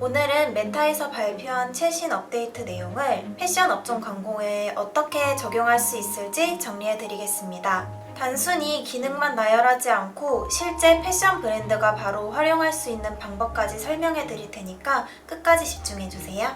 오늘은 메타에서 발표한 최신 업데이트 내용을 패션 업종 광고에 어떻게 적용할 수 있을지 정리해 드리겠습니다. 단순히 기능만 나열하지 않고 실제 패션 브랜드가 바로 활용할 수 있는 방법까지 설명해 드릴 테니까 끝까지 집중해 주세요.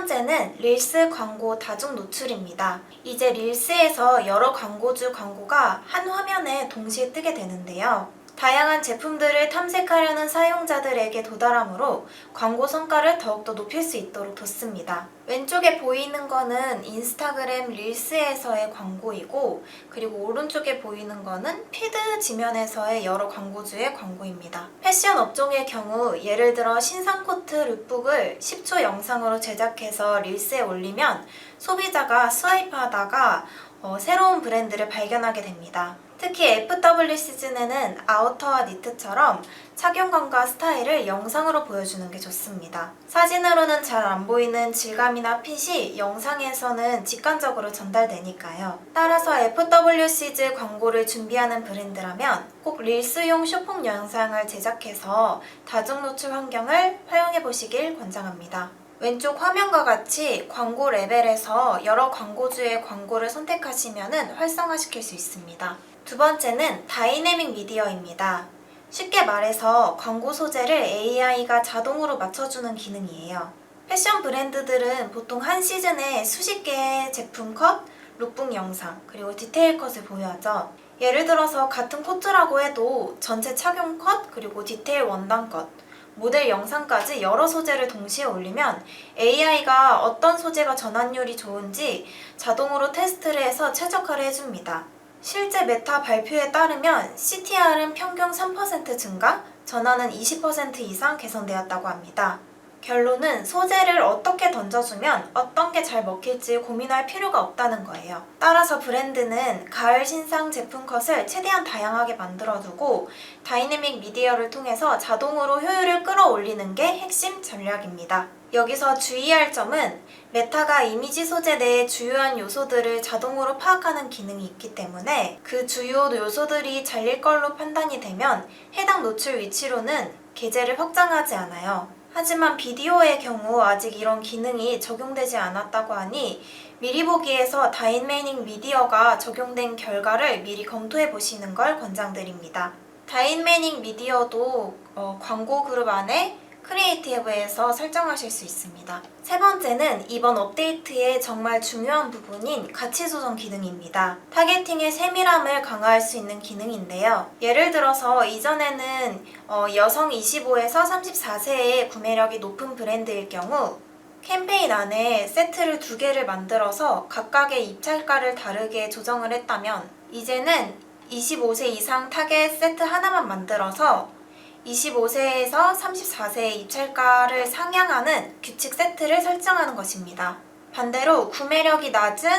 번째는 릴스 광고 다중 노출입니다. 이제 릴스에서 여러 광고주 광고가 한 화면에 동시에 뜨게 되는데요. 다양한 제품들을 탐색하려는 사용자들에게 도달하므로 광고 성과를 더욱더 높일 수 있도록 뒀습니다. 왼쪽에 보이는 거는 인스타그램 릴스에서의 광고이고 그리고 오른쪽에 보이는 거는 피드 지면에서의 여러 광고주의 광고입니다. 패션 업종의 경우 예를 들어 신상 코트 룩북을 10초 영상으로 제작해서 릴스에 올리면 소비자가 스와이프하다가 어, 새로운 브랜드를 발견하게 됩니다. 특히 FW 시즌에는 아우터와 니트처럼 착용감과 스타일을 영상으로 보여주는 게 좋습니다. 사진으로는 잘 안 보이는 질감이나 핏이 영상에서는 직관적으로 전달되니까요. 따라서 FWC즈 광고를 준비하는 브랜드라면 꼭 릴스용 쇼폼 영상을 제작해서 다중 노출 환경을 활용해 보시길 권장합니다. 왼쪽 화면과 같이 광고 레벨에서 여러 광고주의 광고를 선택하시면 활성화시킬 수 있습니다. 두 번째는 다이내믹 미디어입니다. 쉽게 말해서 광고 소재를 AI가 자동으로 맞춰주는 기능이에요. 패션 브랜드들은 보통 한 시즌에 수십 개의 제품 컷, 룩북 영상, 그리고 디테일 컷을 보유하죠. 예를 들어서 같은 코트라고 해도 전체 착용 컷, 그리고 디테일 원단 컷, 모델 영상까지 여러 소재를 동시에 올리면 AI가 어떤 소재가 전환율이 좋은지 자동으로 테스트를 해서 최적화를 해줍니다. 실제 메타 발표에 따르면 CTR은 평균 3% 증가, 전환은 20% 이상 개선되었다고 합니다. 결론은 소재를 어떻게 던져주면 어떤 게 잘 먹힐지 고민할 필요가 없다는 거예요. 따라서 브랜드는 가을 신상 제품 컷을 최대한 다양하게 만들어두고 다이내믹 미디어를 통해서 자동으로 효율을 끌어올리는 게 핵심 전략입니다. 여기서 주의할 점은 메타가 이미지 소재 내의 주요한 요소들을 자동으로 파악하는 기능이 있기 때문에 그 주요 요소들이 잘릴 걸로 판단이 되면 해당 노출 위치로는 게재를 확장하지 않아요. 하지만 비디오의 경우 아직 이런 기능이 적용되지 않았다고 하니 미리 보기에서 다인매닝 미디어가 적용된 결과를 미리 검토해 보시는 걸 권장드립니다. 다인매닝 미디어도 어, 광고 그룹 안에 크리에이티브에서 설정하실 수 있습니다. 세 번째는 이번 업데이트의 정말 중요한 부분인 가치 조정 기능입니다. 타겟팅의 세밀함을 강화할 수 있는 기능인데요. 예를 들어서 이전에는 어, 여성 25에서 34세의 구매력이 높은 브랜드일 경우 캠페인 안에 세트를 두 개를 만들어서 각각의 입찰가를 다르게 조정을 했다면 이제는 25세 이상 타겟 세트 하나만 만들어서 25세에서 34세의 입찰가를 상향하는 규칙 세트를 설정하는 것입니다. 반대로 구매력이 낮은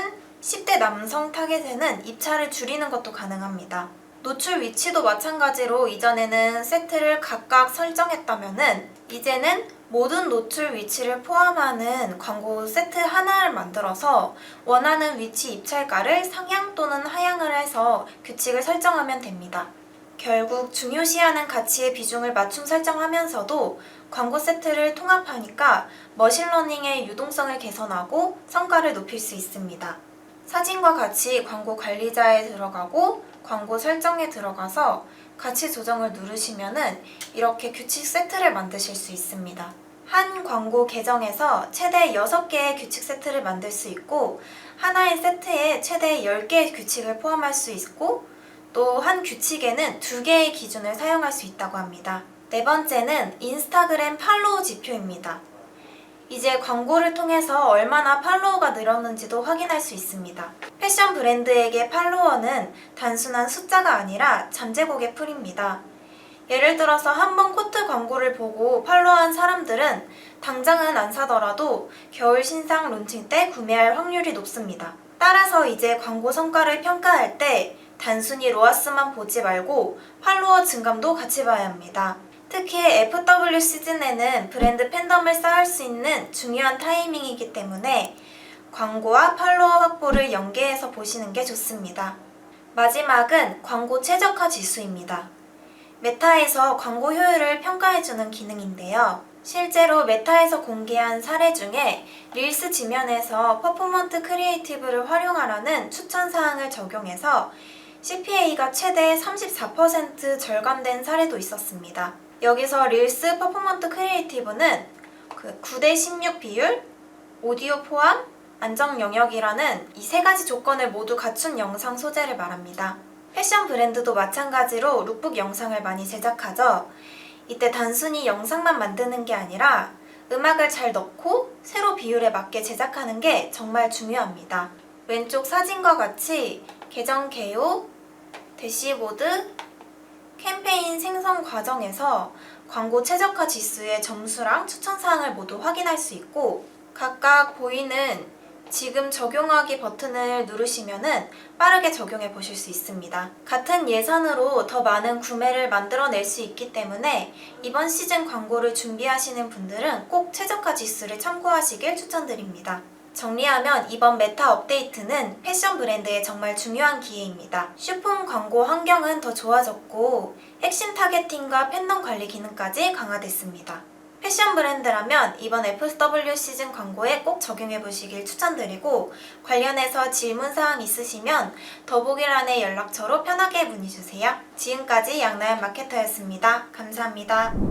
10대 남성 타겟에는 입찰을 줄이는 것도 가능합니다. 노출 위치도 마찬가지로 이전에는 세트를 각각 설정했다면은 이제는 모든 노출 위치를 포함하는 광고 세트 하나를 만들어서 원하는 위치 입찰가를 상향 또는 하향을 해서 규칙을 설정하면 됩니다. 결국 중요시하는 가치의 비중을 맞춤 설정하면서도 광고 세트를 통합하니까 머신러닝의 유동성을 개선하고 성과를 높일 수 있습니다. 사진과 같이 광고 관리자에 들어가고 광고 설정에 들어가서 가치 조정을 누르시면은 이렇게 규칙 세트를 만드실 수 있습니다. 한 광고 계정에서 최대 6개의 규칙 세트를 만들 수 있고 하나의 세트에 최대 10개의 규칙을 포함할 수 있고 또 한 규칙에는 두 개의 기준을 사용할 수 있다고 합니다. 네 번째는 인스타그램 팔로우 지표입니다. 이제 광고를 통해서 얼마나 팔로워가 늘었는지도 확인할 수 있습니다. 패션 브랜드에게 팔로워는 단순한 숫자가 아니라 잠재곡의 풀입니다. 예를 들어서 한 번 코트 광고를 보고 팔로우한 사람들은 당장은 안 사더라도 겨울 신상 론칭 때 구매할 확률이 높습니다. 따라서 이제 광고 성과를 평가할 때 단순히 로아스만 보지 말고 팔로워 증감도 같이 봐야 합니다. 특히 FW 시즌에는 브랜드 팬덤을 쌓을 수 있는 중요한 타이밍이기 때문에 광고와 팔로워 확보를 연계해서 보시는 게 좋습니다. 마지막은 광고 최적화 지수입니다. 메타에서 광고 효율을 평가해주는 기능인데요. 실제로 메타에서 공개한 사례 중에 릴스 지면에서 퍼포먼트 크리에이티브를 활용하라는 추천 사항을 적용해서 CPA가 최대 34% 절감된 사례도 있었습니다. 여기서 릴스 퍼포먼트 크리에이티브는 그 9대 16 비율, 오디오 포함, 안정 영역이라는 이 세 가지 조건을 모두 갖춘 영상 소재를 말합니다. 패션 브랜드도 마찬가지로 룩북 영상을 많이 제작하죠. 이때 단순히 영상만 만드는 게 아니라 음악을 잘 넣고 세로 비율에 맞게 제작하는 게 정말 중요합니다. 왼쪽 사진과 같이 계정 개요, 대시보드, 캠페인 생성 과정에서 광고 최적화 지수의 점수랑 추천 사항을 모두 확인할 수 있고 각각 보이는 지금 적용하기 버튼을 누르시면은 빠르게 적용해 보실 수 있습니다. 같은 예산으로 더 많은 구매를 만들어낼 수 있기 때문에 이번 시즌 광고를 준비하시는 분들은 꼭 최저가 지수를 참고하시길 추천드립니다. 정리하면 이번 메타 업데이트는 패션 브랜드에 정말 중요한 기회입니다. 슈품 광고 환경은 더 좋아졌고 핵심 타겟팅과 팬덤 관리 기능까지 강화됐습니다. 패션 브랜드라면 이번 FW 시즌 광고에 꼭 적용해 보시길 추천드리고 관련해서 질문 사항 있으시면 더보기란의 연락처로 편하게 문의 주세요. 지금까지 양나연 마케터였습니다. 감사합니다.